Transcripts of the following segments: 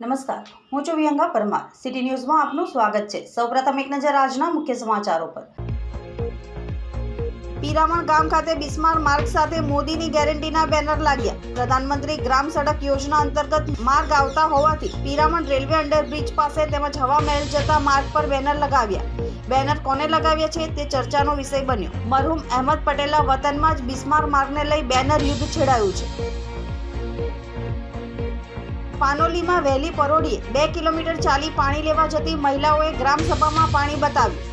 નમસ્કાર. હું છું વિહંગા પરમાર. સિટી ન્યૂઝમાં આપનું સ્વાગત છે. સૌપ્રથમ એક નજર આજના મુખ્ય સમાચારો પર. પીરામણ ગામ ખાતે બિસ્માર માર્ગ સાથે મોદીની ગેરંટીના બેનર લાગ્યા. પ્રધાનમંત્રી ગ્રામ સડક યોજના અંતર્ગત માર્ગ આવતા હોવાથી પીરામણ રેલવે અંડરબ્રિજ પાસે તેમજ હવા મહેલ જતા માર્ગ પર બેનર લગાવ્યા. બેનર કોને લગાવ્યા છે તે ચર્ચાનો વિષય બન્યો. મરહુમ અહેમદ પટેલના વતનમાં જ બિસ્માર માર્ગને લઈ બેનર યુદ્ધ છેડાયું છે. પાનોલીમાં વહેલી પરોડીએ બે કિલોમીટર ચાલી પાણી લેવા જતી મહિલાઓએ ગ્રામસભામાં પાણી બતાવ્યું.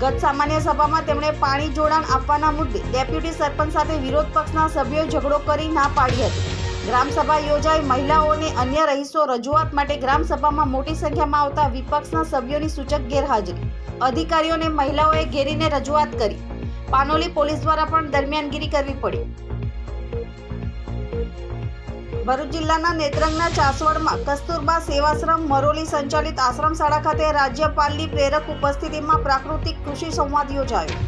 ગત સામાન્ય સભામાં તેમણે પાણી જોડાણ આપવાના મુદ્દે ડેપ્યુટી સરપંચ સાથે વિરોધ પક્ષના સભ્યોએ ઝઘડો કરી ના પાડી હતી. ગ્રામસભા યોજાઈ મહિલાઓને અન્ય રહીશો રજૂઆત માટે ગ્રામસભામાં મોટી સંખ્યામાં આવતા વિપક્ષના સભ્યોની સૂચક ગેરહાજરી. અધિકારીઓને મહિલાઓએ ઘેરીને રજૂઆત કરી. પાનોલી પોલીસ દ્વારા પણ દરમિયાનગીરી કરવી પડી. ભરૂચ જિલ્લાના નેત્રંગના ચાસવડમાં કસ્તુરબા સેવાશ્રમ મરોલી સંચાલિત આશ્રમ શાળા ખાતે રાજ્યપાલની પ્રેરક ઉપસ્થિતિમાં પ્રાકૃતિક કૃષિ સંવાદ યોજાયો.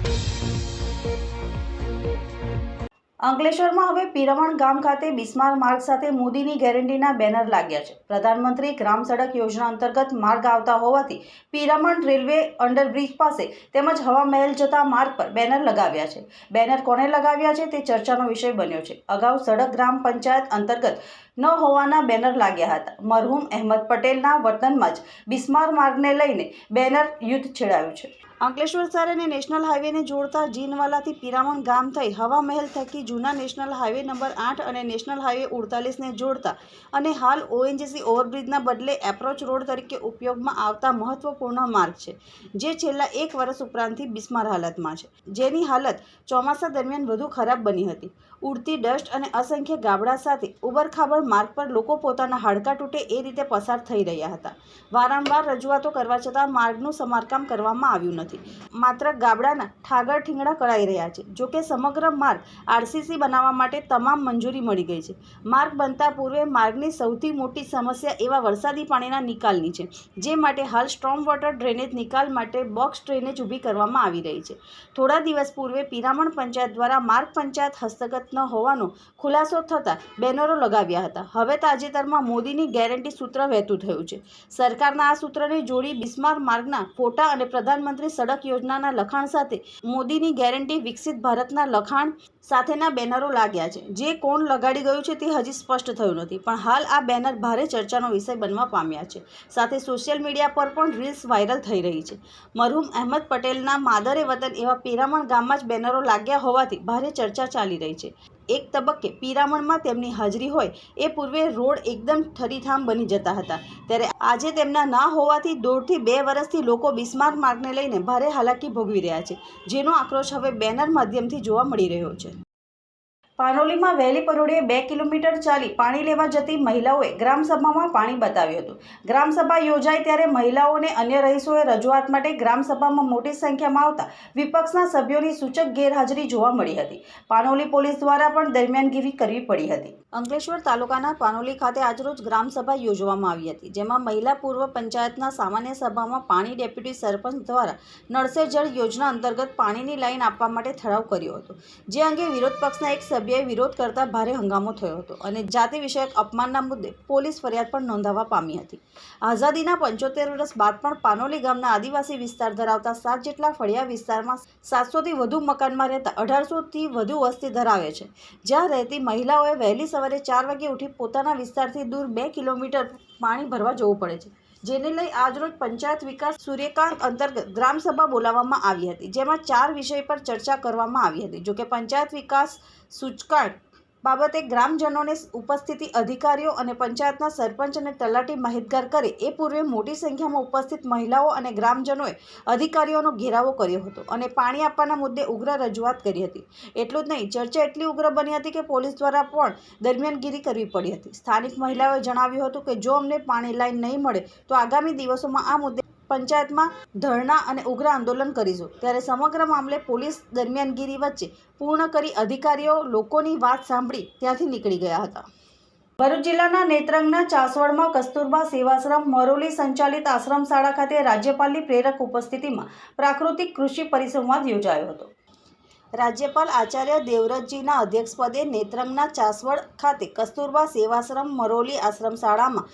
અંકલેશ્વરમાં હવે પીરમણ ગામ ખાતે બિસ્માર માર્ગ સાથે મોદીની ગેરંટીના બેનર લાગ્યા છે. પ્રધાનમંત્રી ગ્રામ સડક યોજના અંતર્ગત માર્ગ આવતા હોવાથી પીરામણ રેલવે અંડરબ્રિજ પાસે તેમજ હવા મહેલ જતા માર્ગ પર બેનર લગાવ્યા છે. બેનર કોને લગાવ્યા છે તે ચર્ચાનો વિષય બન્યો છે. અગાઉ સડક ગ્રામ પંચાયત અંતર્ગત ન હોવાના બેનર લાગ્યા હતા. મરહુમ અહેમદ પટેલના વતનમાં જ બિસ્માર માર્ગને લઈને બેનર યુદ્ધ છેડાયું છે. અંકલેશ્વર શહેર અને નેશનલ હાઈવેને જોડતા જીનવાલાથી પિરામણ ગામ થઈ હવા મહેલ થકી જૂના નેશનલ હાઈવે નંબર આઠ અને નેશનલ હાઈવે ઉડતાલીસને જોડતા અને હાલ ઓએનજીસી ઓવરબ્રિજના બદલે એપ્રોચ રોડ તરીકે ઉપયોગમાં આવતા મહત્વપૂર્ણ માર્ગ છે, જે છેલ્લા એક વર્ષ ઉપરાંતથી બિસ્માર હાલતમાં છે. જેની હાલત ચોમાસા દરમિયાન વધુ ખરાબ બની હતી. ઉડતી ડસ્ટ અને અસંખ્ય ગાબડા સાથે ઉબરખાબડ માર્ગ પર લોકો પોતાના હાડકાં તૂટે એ રીતે પસાર થઈ રહ્યા હતા. વારંવાર રજૂઆતો કરવા છતાં માર્ગનું સમારકામ કરવામાં આવ્યું નથી. માત્ર ગાબડાના ઠાગર ઠીંગડા કરાઈ રહ્યા છે. જોકે સમગ્ર માર્ગ આરસીસી બનાવવા માટે તમામ મંજૂરી મળી ગઈ છે. માર્ગ બનતા પૂર્વે માર્ગની સૌથી મોટી સમસ્યા એવા વરસાદી પાણીના નિકાલની છે, જે માટે હાલ સ્ટ્રોમ વોટર ડ્રેનેજ નિકાલ માટે બોક્સ ડ્રેનેજ ઊભી કરવામાં આવી રહી છે. થોડા દિવસ પૂર્વે પિરામણ પંચાયત દ્વારા માર્ગ પંચાયત હસ્તગત ન હોવાનો ખુલાસો થતાં બેનરો લગાવ્યા હતા. હવે તાજેતરમાં મોદીની ગેરંટી સૂત્ર વહેતું થયું છે. સરકારના આ સૂત્રને જોડી બિસ્માર માર્ગના ફોટા અને પ્રધાનમંત્રી સડક યોજનાના લખાણ સાથે મોદીની ગેરંટી વિકસિત ભારતના લખાણ સાથેના બેનરો લાગ્યા છે. જે કોણ લગાડી ગયું છે તે હજી સ્પષ્ટ થયું નથી, પણ હાલ આ બેનર ભારે ચર્ચાનો વિષય બનવા પામ્યા છે. સાથે સોશિયલ મીડિયા પર પણ રીલ્સ વાયરલ થઈ રહી છે. મરહુમ અહેમદ પટેલના માદરે વતન એવા પેરામણ ગામમાં જ બેનરો લાગ્યા હોવાથી ભારે ચર્ચા ચાલી રહી છે. એક તબક્કે પીરામણમાં તેમની હાજરી હોય, એ પૂર્વે રોડ એકદમ ઠરીઠામ બની જતા હતા. ત્યારે આજે તેમના ના હોવાથી દોઢથી બે વર્ષથી લોકો બિસ્માર માર્ગને લઈને ભારે હાલાકી ભોગવી રહ્યા છે, જેનો આક્રોશ હવે બેનર માધ્યમથી જોવા મળી રહ્યો છે. પાનોલીમાં વહેલી પરોઢે બે કિલોમીટર ચાલી પાણી લેવા જતી મહિલાઓએ ગ્રામસભામાં પાણી બતાવ્યું હતું. ગ્રામસભા યોજાઈ ત્યારે મહિલાઓને અન્ય રહીશોએ રજૂઆત માટે ગ્રામસભામાં મોટી સંખ્યામાં આવતા વિપક્ષના સભ્યોની સૂચક ગેરહાજરી જોવા મળી હતી. પાનોલી પોલીસ દ્વારા પણ દરમિયાનગીરી કરવી પડી હતી. અંકલેશ્વર તાલુકાના પાનોલી ખાતે આજરોજ ગ્રામસભા યોજવામાં આવી હતી, જેમાં મહિલા પૂર્વ પંચાયતના સામાન્ય સભામાં પાણી ડેપ્યુટી સરપંચ દ્વારા નળસે જળ યોજના અંતર્ગત પાણીની લાઈન આપવા માટે ઠરાવ કર્યો હતો. જે અંગે વિરોધ પક્ષના એક સભ્યએ વિરોધ કરતા ભારે હંગામો થયો હતો અને જાતિ વિષયક અપમાનના મુદ્દે પોલીસ ફરિયાદ પણ નોંધાવવા પામી હતી. આઝાદીના પંચોતેર વર્ષ બાદ પણ પાનોલી ગામના આદિવાસી વિસ્તાર ધરાવતા સાત જેટલા ફળિયા વિસ્તારમાં સાતસોથી વધુ મકાનમાં રહેતા અઢારસોથી વધુ વસ્તી ધરાવે છે. જ્યાં રહેતી મહિલાઓએ વહેલી સવારે ચાર વાગે ઉઠી પોતાના વિસ્તારથી દૂર બે કિલોમીટર પાણી ભરવા જવું પડે છે. જેને લઈ આજરોજ પંચાયત વિકાસ સૂર્યકાંત અંતર્ગત ગ્રામસભા બોલાવવામાં આવી હતી, જેમાં ચાર વિષય પર ચર્ચા કરવામાં આવી હતી. જોકે પંચાયત વિકાસ સૂચકાંક બાબતે ગ્રામજનોને ઉપસ્થિતિ અધિકારીઓ અને પંચાયતના સરપંચ અને તલાટી માહિતગાર કરે એ પૂર્વે મોટી સંખ્યામાં ઉપસ્થિત મહિલાઓ અને ગ્રામજનોએ અધિકારીઓનો ઘેરાવો કર્યો હતો અને પાણી આપવાના મુદ્દે ઉગ્ર રજૂઆત કરી હતી. એટલું જ નહીં, ચર્ચા એટલી ઉગ્ર બની હતી કે પોલીસ દ્વારા પણ દરમિયાનગીરી કરવી પડી હતી. સ્થાનિક મહિલાઓએ જણાવ્યું હતું કે જો અમને પાણી લાઈન નહીં મળે, તો આગામી દિવસોમાં આ મુદ્દે પંચાયતમાં ધરણા અને ઉગ્ર આંદોલન કરીશું. ત્યારે સમગ્ર મામલે પોલીસ દરમિયાનગીરી વચ્ચે પૂર્ણ કરી અધિકારીઓ લોકોની વાત સાંભળી ત્યાંથી નીકળી ગયા હતા. ભરૂચ જિલ્લાના નેત્રંગના ચાસવડમાં કસ્તુરબા સેવાશ્રમ મરોલી સંચાલિત આશ્રમ શાળા ખાતે રાજ્યપાલની પ્રેરક ઉપસ્થિતિમાં પ્રાકૃતિક કૃષિ પરિસંવાદ યોજાયો હતો. રાજ્યપાલ આચાર્ય દેવવ્રતજીના અધ્યક્ષપદે નેત્રંગના ચાસવડ ખાતે કસ્તુરબા સેવાશ્રમ મરોલી આશ્રમ શાળામાં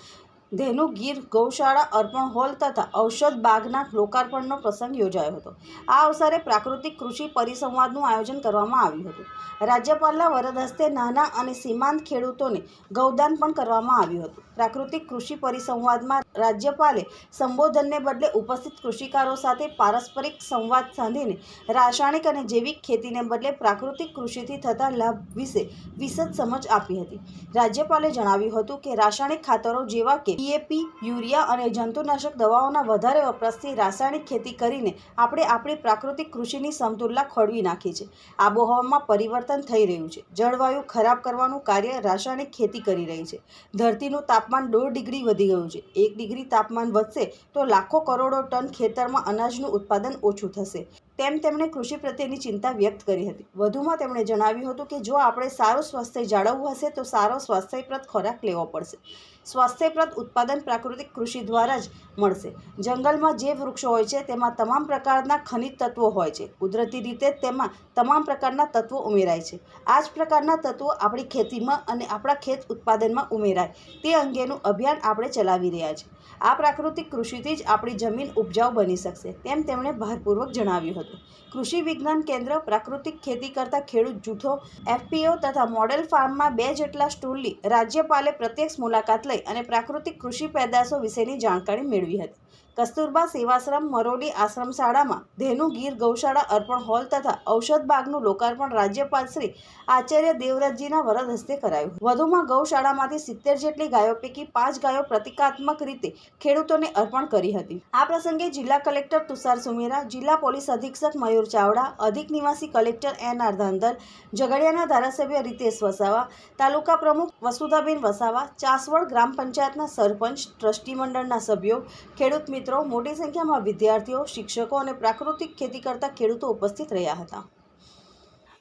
ધેનુ ગીર, ગૌશાળા અર્પણ હોલ તથા ઔષધ બાગના લોકાર્પણનો પ્રસંગ યોજાયો હતો. આ અવસરે પ્રાકૃતિક કૃષિ પરિસંવાદનું આયોજન કરવામાં આવ્યું હતું. રાજ્યપાલના વરદ હસ્તે નાના અને સીમાંત ખેડૂતોને ગૌદાન પણ કરવામાં આવ્યું હતું. પ્રાકૃતિક કૃષિ પરિસંવાદમાં રાજ્યપાલે સંબોધનને બદલે ઉપસ્થિત કૃષિકારો સાથે પારસ્પરિક સંવાદ સાધીને રાસાયણિક અને જૈવિક ખેતીને બદલે પ્રાકૃતિક કૃષિથી થતા લાભ વિશે વિશદ સમજ આપી હતી. રાજ્યપાલે જણાવ્યું હતું કે રાસાયણિક ખાતરો જેવા કે ડીએપી યુરિયા અને જંતુનાશક દવાઓના વધારે વપરાશથી રાસાયણિક ખેતી કરીને આપણે આપણી પ્રાકૃતિક કૃષિની સમતુલા ખોળવી નાખી છે. આબોહવામાં પરિવર્તન થઈ રહ્યું છે. જળવાયુ ખરાબ કરવાનું કાર્ય રાસાયણિક ખેતી કરી રહી છે. ધરતીનું તાપમાન દોઢ ડિગ્રી વધી ગયું છે. એક ડિગ્રી તાપમાન વધશે તો લાખો કરોડો ટન ખેતરમાં અનાજનું ઉત્પાદન ઓછું થશે. તેમ તેમણે કૃષિ પ્રત્યેની ચિંતા વ્યક્ત કરી હતી. વધુમાં તેમણે જણાવ્યું હતું કે જો આપણે સારું સ્વાસ્થ્ય જાળવવું હશે, તો સારો સ્વાસ્થ્યપ્રદ ખોરાક લેવો પડશે. સ્વાસ્થ્યપ્રદ ઉત્પાદન પ્રાકૃતિક કૃષિ દ્વારા જ મળશે. જંગલમાં જે વૃક્ષો હોય છે, તેમાં તમામ પ્રકારના ખનિજ તત્વો હોય છે. કુદરતી રીતે તેમાં તમામ પ્રકારના તત્વો ઉમેરાય છે. આ જ પ્રકારના તત્વો આપણી ખેતીમાં અને આપણા ખેત ઉત્પાદનમાં ઉમેરાય. તે અંગેનું અભિયાન આપણે ચલાવી રહ્યા છીએ. આ પ્રાકૃતિક કૃષિથી જ આપણી જમીન ઉપજાઉ બની શકશે, તેમ તેમણે ભારપૂર્વક જણાવ્યું હતું. કૃષિ વિજ્ઞાન કેન્દ્ર પ્રાકૃતિક ખેતી કરતા ખેડૂત જૂથો, એફપીઓ તથા મોડેલ ફાર્મમાં બે જેટલા સ્ટોલની રાજ્યપાલે પ્રત્યક્ષ મુલાકાત લઈ અને પ્રાકૃતિક કૃષિ પેદાશો વિશેની જાણકારી મેળવી હતી. કસ્તુરબા સેવાશ્રમ મરોલી આશ્રમ શાળામાં ધેનુ ગીર ગૌશાળા અર્પણ હોલ તથા ઔષધ બાગનું લોકાર્પણ રાજ્યપાલ શ્રી આચાર્ય દેવવ્રતજીના વરદ હસ્તે કરાયું. વધુમાં ગૌશાળામાંથી સિત્તેર જેટલી ગાયો પૈકી પાંચ ગાયો પ્રતિકાત્મક રીતે ખેડૂતોને અર્પણ કરી હતી. આ પ્રસંગે જિલ્લા કલેક્ટર તુષાર સુમેરા, જિલ્લા પોલીસ અધિક્ષક મયુર ચાવડા, અધિક નિવાસી કલેક્ટર એન આર ધાંધલ, ઝઘડિયાના ધારાસભ્ય રીતેશ વસાવા, તાલુકા પ્રમુખ વસુધાબેન વસાવા, ચાસવડ ગ્રામ પંચાયતના સરપંચ, ટ્રસ્ટી મંડળના સભ્યો, ખેડૂત મિત્રો, મોટી સંખ્યામાં વિદ્યાર્થીઓ, શિક્ષકો અને પ્રાકૃતિક ખેતી કરતા ખેડૂતો ઉપસ્થિત રહ્યા હતા.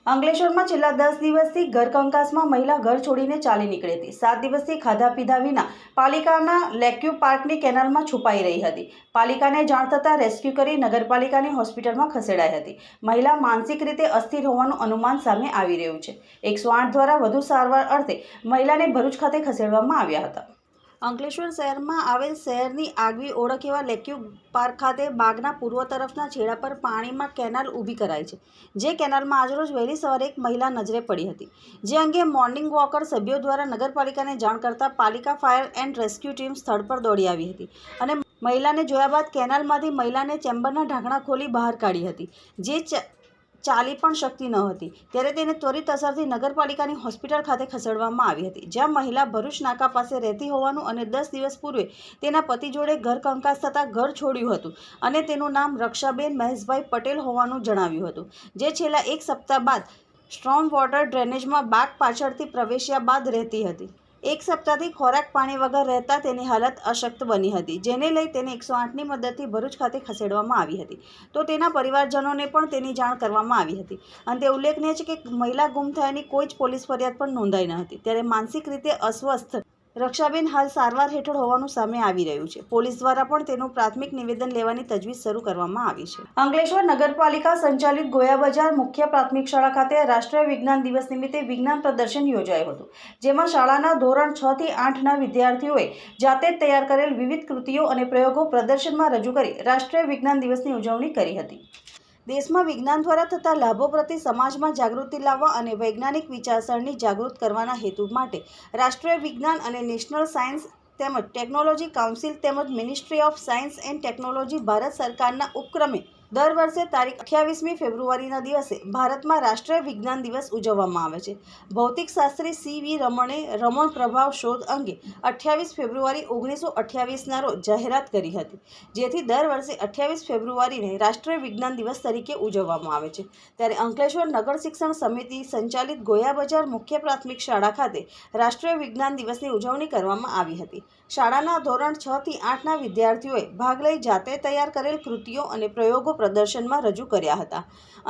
અંકલેશ્વરમાં છેલ્લા દસ દિવસથી ઘર કંકાસમાં મહિલા ઘર છોડીને ચાલી નીકળી હતી. સાત દિવસથી ખાધા પીધા વિના પાલિકાના લેક્યુ પાર્કની કેનાલમાં છુપાઈ રહી હતી. પાલિકાને જાણ થતાં રેસ્ક્યુ કરી નગરપાલિકાની હોસ્પિટલમાં ખસેડાઈ હતી. મહિલા માનસિક રીતે અસ્થિર હોવાનું અનુમાન સામે આવી રહ્યું છે. એકસો આઠ દ્વારા વધુ સારવાર અર્થે મહિલાને ભરૂચ ખાતે ખસેડવામાં આવ્યા હતા. અંકલેશ્વર શહેરમાં આવેલ શહેરની આગવી ઓળખ એવા લેક્યુ પાર્ક ખાતે બાગના પૂર્વ તરફના છેડા પર પાણીમાં કેનાલ ઊભી કરાઈ છે, જે કેનાલમાં આજરોજ વહેલી સવારે એક મહિલા નજરે પડી હતી. જે અંગે મોર્નિંગ વોકર સભ્યો દ્વારા નગરપાલિકાને જાણ કરતાં પાલિકા ફાયર એન્ડ રેસ્ક્યુ ટીમ સ્થળ પર દોડી આવી હતી અને મહિલાને જોયા બાદ કેનાલમાંથી મહિલાને ચેમ્બરના ઢાંકણા ખોલી બહાર કાઢી હતી, જે ચાલી પણ શકતી ન હતી. ત્યારે તેને ત્વરિત અસરથી નગરપાલિકાની હોસ્પિટલ ખાતે ખસેડવામાં આવી હતી, જ્યાં મહિલા ભરૂચ નાકા પાસે રહેતી હોવાનું અને દસ દિવસ પૂર્વે તેના પતિ જોડે ઘર કંકાસ થતાં ઘર છોડ્યું હતું અને તેનું નામ રક્ષાબેન મહેશભાઈ પટેલ હોવાનું જણાવ્યું હતું. જે છેલ્લા એક સપ્તાહ બાદ સ્ટ્રોમ વોટર ડ્રેનેજમાં બાગ પાછળથી પ્રવેશ્યા બાદ રહેતી હતી. એક સપ્તાહથી ખોરાક પાણી વગર રહેતા તેની હાલત અશક્ત બની હતી, જેને લઈ તેને એકસો આઠની મદદથી ભરૂચ ખાતે ખસેડવામાં આવી હતી. તો તેના પરિવારજનોને પણ તેની જાણ કરવામાં આવી હતી. અને તે ઉલ્લેખનીય છે કે મહિલા ગુમ થયાની કોઈ જ પોલીસ ફરિયાદ પણ નોંધાઈ ન હતી. ત્યારે માનસિક રીતે અસ્વસ્થ રક્ષાબેન હાલ સારવાર હેઠળ હોવાનું સામે આવી રહ્યું છે. પોલીસ દ્વારા પણ તેનું પ્રાથમિક નિવેદન લેવાની તજવીજ શરૂ કરવામાં આવી છે. અંકલેશ્વર નગરપાલિકા સંચાલિત ગોયા બજાર મુખ્ય પ્રાથમિક શાળા ખાતે રાષ્ટ્રીય વિજ્ઞાન દિવસ નિમિત્તે વિજ્ઞાન પ્રદર્શન યોજાયું હતું, જેમાં શાળાના ધોરણ છ થી આઠના વિદ્યાર્થીઓએ જાતે જ તૈયાર કરેલ વિવિધ કૃતિઓ અને પ્રયોગો પ્રદર્શનમાં રજૂ કરી રાષ્ટ્રીય વિજ્ઞાન દિવસની ઉજવણી કરી હતી. દેશમાં વિજ્ઞાન દ્વારા થતા લાભો પ્રત્યે સમાજમાં જાગૃતિ લાવવા અને વૈજ્ઞાનિક વિચારસરણી જાગૃત કરવાના હેતુ માટે રાષ્ટ્રીય વિજ્ઞાન અને નેશનલ સાયન્સ તેમજ ટેકનોલોજી કાઉન્સિલ તેમજ ministry of science and technology Bharat સરકારના ઉપક્રમે દર વર્ષે તારીખ અઠ્યાવીસમી ફેબ્રુઆરીના દિવસે ભારતમાં રાષ્ટ્રીય વિજ્ઞાન દિવસ ઉજવવામાં આવે છે. ભૌતિકશાસ્ત્રી સી વી રમણે રમણ પ્રભાવ શોધ અંગે અઠ્યાવીસ ફેબ્રુઆરી ઓગણીસો અઠ્યાવીસના રોજ જાહેરાત કરી હતી, જેથી દર વર્ષે અઠ્યાવીસ ફેબ્રુઆરીને રાષ્ટ્રીય વિજ્ઞાન દિવસ તરીકે ઉજવવામાં આવે છે. ત્યારે અંકલેશ્વર નગર શિક્ષણ સમિતિ સંચાલિત ગોયા બજાર મુખ્ય પ્રાથમિક શાળા ખાતે રાષ્ટ્રીય વિજ્ઞાન દિવસની ઉજવણી કરવામાં આવી હતી. શાળાના ધોરણ છ થી આઠના વિદ્યાર્થીઓએ ભાગ લઈ જાતે તૈયાર કરેલ કૃતિઓ અને પ્રયોગો પ્રદર્શનમાં રજૂ કર્યા હતા.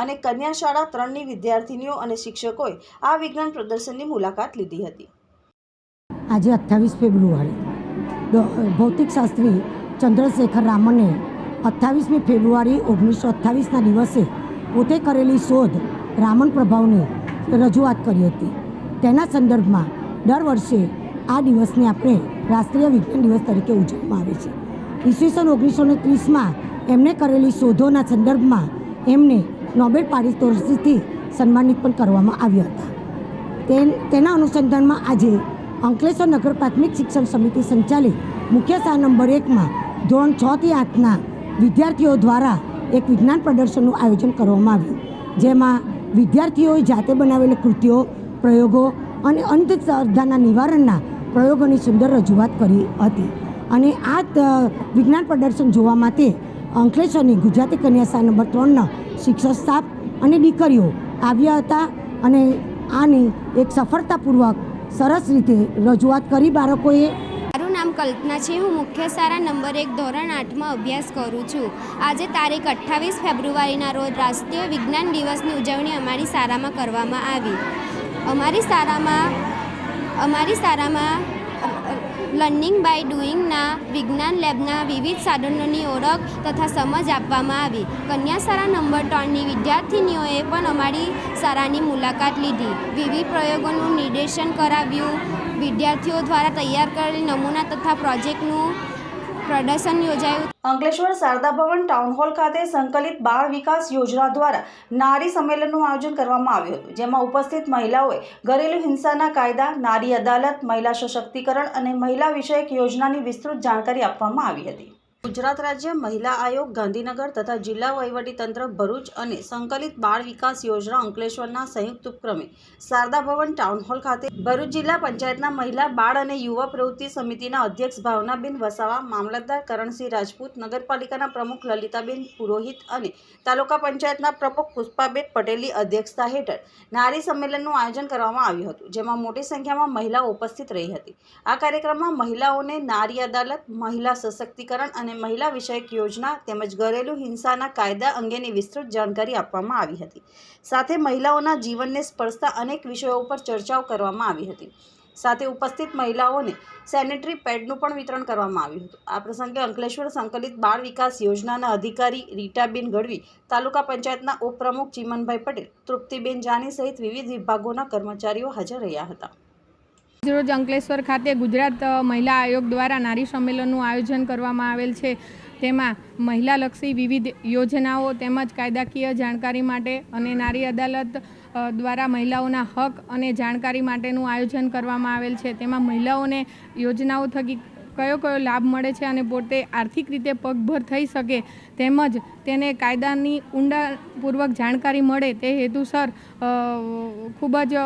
અને કન્યા શાળા ત્રણની વિદ્યાર્થિનીઓ અને શિક્ષકોએ આ વિજ્ઞાન પ્રદર્શનની મુલાકાત લીધી હતી. આજે અઠ્ઠાવીસ ફેબ્રુઆરી. ભૌતિકશાસ્ત્રી ચંદ્રશેખર રામને અઠ્ઠાવીસમી ફેબ્રુઆરી ઓગણીસો અઠ્ઠાવીસના દિવસે પોતે કરેલી શોધ રામન પ્રભાવની રજૂઆત કરી હતી. તેના સંદર્ભમાં દર વર્ષે આ દિવસને આપણે રાષ્ટ્રીય વિજ્ઞાન દિવસ તરીકે ઉજવવામાં આવે છે. ઈસવીસન ઓગણીસો ને ત્રીસમાં એમણે કરેલી શોધોના સંદર્ભમાં એમને નોબેલ પારિતોષિકથી સન્માનિત પણ કરવામાં આવ્યા હતા. તેના અનુસંધાનમાં આજે અંકલેશ્વર નગર પ્રાથમિક શિક્ષણ સમિતિ સંચાલિત મુખ્ય શાહ નંબર એકમાં ધોરણ છ થી આઠના વિદ્યાર્થીઓ દ્વારા એક વિજ્ઞાન પ્રદર્શનનું આયોજન કરવામાં આવ્યું. જેમાં વિદ્યાર્થીઓએ જાતે બનાવેલી કૃતિઓ, પ્રયોગો અને અંધશ્રદ્ધાના નિવારણના પ્રયોગોની સુંદર રજૂઆત કરી હતી. અને આ વિજ્ઞાન પ્રદર્શન જોવા માટે અંકલેશ્વરની ગુજરાતી કન્યા શાળા નંબર ત્રણના શિક્ષક સ્ટાફ અને દીકરીઓ આવ્યા હતા અને આની એક સફળતાપૂર્વક સરસ રીતે રજૂઆત કરી બાળકોએ. મારું નામ કલ્પના છે. હું મુખ્ય શાળા નંબર એક, ધોરણ આઠમાં અભ્યાસ કરું છું. આજે તારીખ અઠ્ઠાવીસ ફેબ્રુઆરીના રોજ રાષ્ટ્રીય વિજ્ઞાન દિવસની ઉજવણી અમારી શાળામાં કરવામાં આવી. અમારી શાળામાં અમારી શાળામાં લર્નિંગ બાય ડુઈંગના વિજ્ઞાન લેબના વિવિધ સાધનોની ઓળખ તથા સમજ આપવામાં આવી. કન્યા શાળા નંબર ત્રણની વિદ્યાર્થિનીઓએ પણ અમારી શાળાની મુલાકાત લીધી. વિવિધ પ્રયોગોનું નિર્દેશન કરાવ્યું. વિદ્યાર્થીઓ દ્વારા તૈયાર કરેલ નમૂના તથા પ્રોજેક્ટનું પ્રદર્શન યોજાયું. અંકલેશ્વર શારદા ભવન ટાઉન હોલ ખાતે સંકલિત બાળ વિકાસ યોજના દ્વારા નારી સંમેલનનું આયોજન કરવામાં આવ્યું હતું, જેમાં ઉપસ્થિત મહિલાઓએ ઘરેલુ હિંસાના કાયદા, નારી અદાલત, મહિલા સશક્તિકરણ અને મહિલા વિષયક યોજનાની વિસ્તૃત જાણકારી આપવામાં આવી હતી. ગુજરાત રાજ્ય મહિલા આયોગ, ગાંધીનગર તથા જિલ્લા વહીવટીતંત્ર ભરૂચ અને સંકલિત બાળ વિકાસ યોજના અંકલેશ્વરના સંયુક્ત ઉપક્રમે શારદા ભવન ટાઉન હોલ ખાતે ભરૂચ જિલ્લા પંચાયતના મહિલા, બાળ અને યુવા પ્રવૃત્તિ સમિતિના અધ્યક્ષ ભાવનાબેન વસાવા, મામલતદાર કરણસિંહ રાજપૂત, નગરપાલિકાના પ્રમુખ લલિતાબેન પુરોહિત અને તાલુકા પંચાયતના પ્રમુખ પુષ્પાબેન પટેલની અધ્યક્ષતા હેઠળ નારી સંમેલનનું આયોજન કરવામાં આવ્યું હતું, જેમાં મોટી સંખ્યામાં મહિલાઓ ઉપસ્થિત રહી હતી. આ કાર્યક્રમમાં મહિલાઓને નારી અદાલત, મહિલા સશક્તિકરણ અને મહિલા વિષયક યોજના તેમજ ઘરેલુ હિંસાના કાયદા અંગેની વિસ્તૃત જાણકારી આપવામાં આવી હતી. સાથે મહિલાઓના જીવનને સ્પર્શતા અનેક વિષયો ઉપર ચર્ચાઓ કરવામાં આવી હતી. સાથે ઉપસ્થિત મહિલાઓને સેનેટરી પેડનું પણ વિતરણ કરવામાં આવ્યું હતું. આ પ્રસંગે અંકલેશ્વર સંકલિત બાળ વિકાસ યોજનાના અધિકારી રીટાબેન ગઢવી, તાલુકા પંચાયતના ઉપપ્રમુખ ચીમનભાઈ પટેલ, તૃપ્તિબેન જાની સહિત વિવિધ વિભાગોના કર્મચારીઓ હાજર રહ્યા હતા. રોજ અંકલેશ્વર ખાતે ગુજરાત મહિલા આયોગ દ્વારા નારી સંમેલનનું આયોજન કરવામાં આવેલ છે. તેમાં મહિલાલક્ષી વિવિધ યોજનાઓ તેમજ કાયદાકીય જાણકારી માટે અને નારી અદાલત દ્વારા મહિલાઓના હક અને જાણકારી માટેનું આયોજન કરવામાં આવેલ છે. તેમાં મહિલાઓને યોજનાઓ થકી કયો કયો લાભ મળે છે અને પોતે આર્થિક રીતે પગભર થઈ શકે તેમજ તેને કાયદાની ઊંડાપૂર્વક જાણકારી મળે તે હેતુસર ખૂબ જ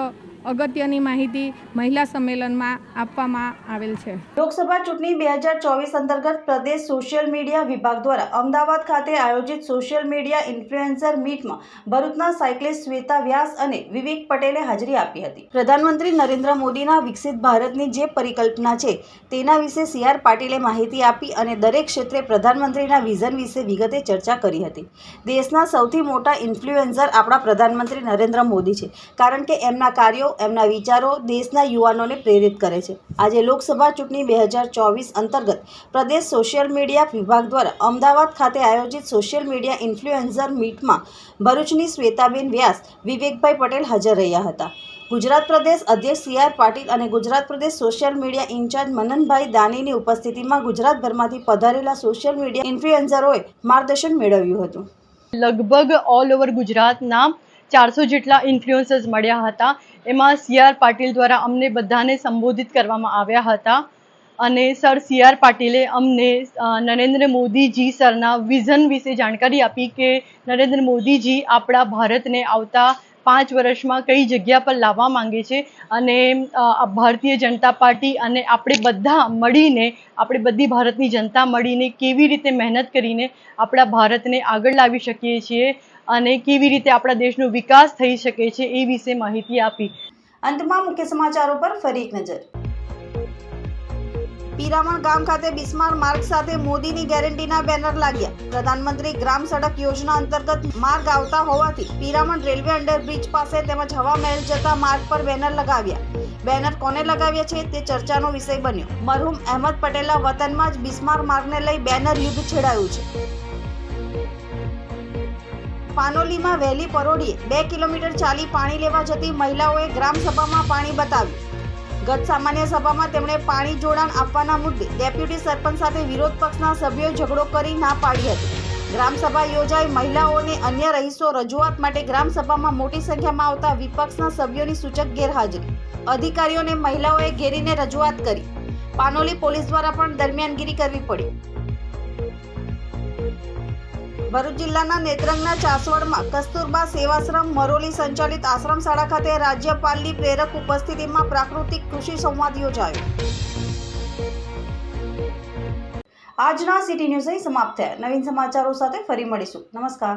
અગત્યની માહિતી મહિલા સંમેલનમાં આપવામાં આવેલ છે. લોકસભા ચૂંટણી બે હજાર ચોવીસ અંતર્ગત પ્રદેશ સોશિયલ મીડિયા વિભાગ દ્વારા અમદાવાદ ખાતે આયોજિત સોશિયલ મીડિયા ઇન્ફ્લુએન્સર મીટમાં ભરૂચના સાયકલિસ્ટ શ્વેતા વ્યાસ અને વિવેક પટેલે હાજરી આપી હતી. પ્રધાનમંત્રી નરેન્દ્ર મોદીના વિકસિત ભારતની જે પરિકલ્પના છે તેના વિશે સી આર પાટીલે માહિતી આપી અને દરેક ક્ષેત્રે પ્રધાનમંત્રીના વિઝન વિશે વિગતે ચર્ચા કરી હતી. દેશના સૌથી મોટા ઇન્ફ્લુએન્સર આપણા પ્રધાનમંત્રી નરેન્દ્ર મોદી છે. કારણ કે એમના કાર્યો એમના વિચારો દેશના યુવાનોને પ્રેરિત કરે છે. આજે લોકસભા ચૂંટણી બે હજાર ચોવીસ અંતર્ગત પ્રદેશ સોશિયલ મીડિયા વિભાગ દ્વારા અમદાવાદ ખાતે આયોજિત સોશિયલ મીડિયા ઇન્ફ્લુએન્સર મીટમાં ભરૂચની શ્વેતાબેન વ્યાસ, વિવેકભાઈ પટેલ હાજર રહ્યા હતા. ગુજરાત પ્રદેશ અધ્યક્ષ સી આર પાટીલ અને ગુજરાત પ્રદેશ સોશિયલ મીડિયા ઇન્ચાર્જ મનનભાઈ દાનીની ઉપસ્થિતિમાં ગુજરાતભરમાંથી પધારેલા સોશિયલ મીડિયા ઇન્ફ્લુએન્સરોએ માર્ગદર્શન મેળવ્યું હતું. લગભગ ઓલ ઓવર ગુજરાતના ચારસો જેટલા ઇન્ફ્લુઅન્સર્સ મળ્યા હતા. એમાં સી આર પાટીલ દ્વારા અમને બધાને સંબોધિત કરવામાં આવ્યા હતા. અને સર સી આર પાટીલે અમને નરેન્દ્ર મોદીજી સરના વિઝન વિશે જાણકારી આપી કે નરેન્દ્ર મોદીજી આપણા ભારતને આવતા પાંચ વર્ષમાં કઈ જગ્યા પર લાવવા માંગે છે અને ભારતીય જનતા પાર્ટી અને આપણે બધા મળીને, આપણે બધી ભારતની જનતા મળીને કેવી રીતે મહેનત કરીને આપણા ભારતને આગળ લાવી શકીએ છીએ. અને કેવી રીતે આપણા દેશનો વિકાસ થઈ શકે છે એ વિશે માહિતી આપી. અંતમાં મુખ્ય સમાચારો પર ફરી એક નજર. પીરામણ ગામ ખાતે બિસ્માર માર્ગ સાથે મોદીની ગેરંટીના બેનર લાગ્યા. પ્રધાનમંત્રી ગ્રામ સડક યોજના અંતર્ગત માર્ગ આવતા હોવાથી પીરામણ રેલવે અંડરબ્રિજ પાસે તેમજ હવા મહેલ જતા માર્ગ પર બેનર લગાવ્યા. બેનર કોને લગાવ્યા છે તે ચર્ચાનો વિષય બન્યો. મરહુમ અહેમદ પટેલના વતનમાં જ બિસ્માર માર્ગને લઈ બેનર યુદ્ધ છેડાયું છે. પાનોલીમાં વહેલી પરોઢીએ બે કિલોમીટર ચાલી પાણી લેવા જતી મહિલાઓએ ગ્રામસભામાં પાણી બતાવ્યું. ગત સામાન્ય સભામાં તેમણે પાણી જોડાણ આપવાના મુદ્દે ડેપ્યુટી સરપંચ સાથે વિરોધ પક્ષના સભ્યોએ ઝઘડો કરી ના પાડી હતી. ગ્રામસભા યોજાઈ મહિલાઓને અન્ય રહીશો રજૂઆત માટે ગ્રામસભામાં મોટી સંખ્યામાં આવતા વિપક્ષના સભ્યોની સૂચક ગેરહાજરી. અધિકારીઓને મહિલાઓએ ઘેરીને રજૂઆત કરી. પાનોલી પોલીસ દ્વારા પણ દરમિયાનગીરી કરવી પડી. ભરૂચ જિલ્લાના નેત્રંગના ચાસવડમાં કસ્તુરબા સેવાશ્રમ મરોલી સંચાલિત આશ્રમ શાળા ખાતે રાજ્યપાલની પ્રેરક ઉપસ્થિતિમાં પ્રાકૃતિક કૃષિ સંવાદ યોજાયો. આજના સિટી ન્યૂઝ અહીં સમાપ્ત થયા. નવીન સમાચારો સાથે ફરી મળીશું. નમસ્કાર.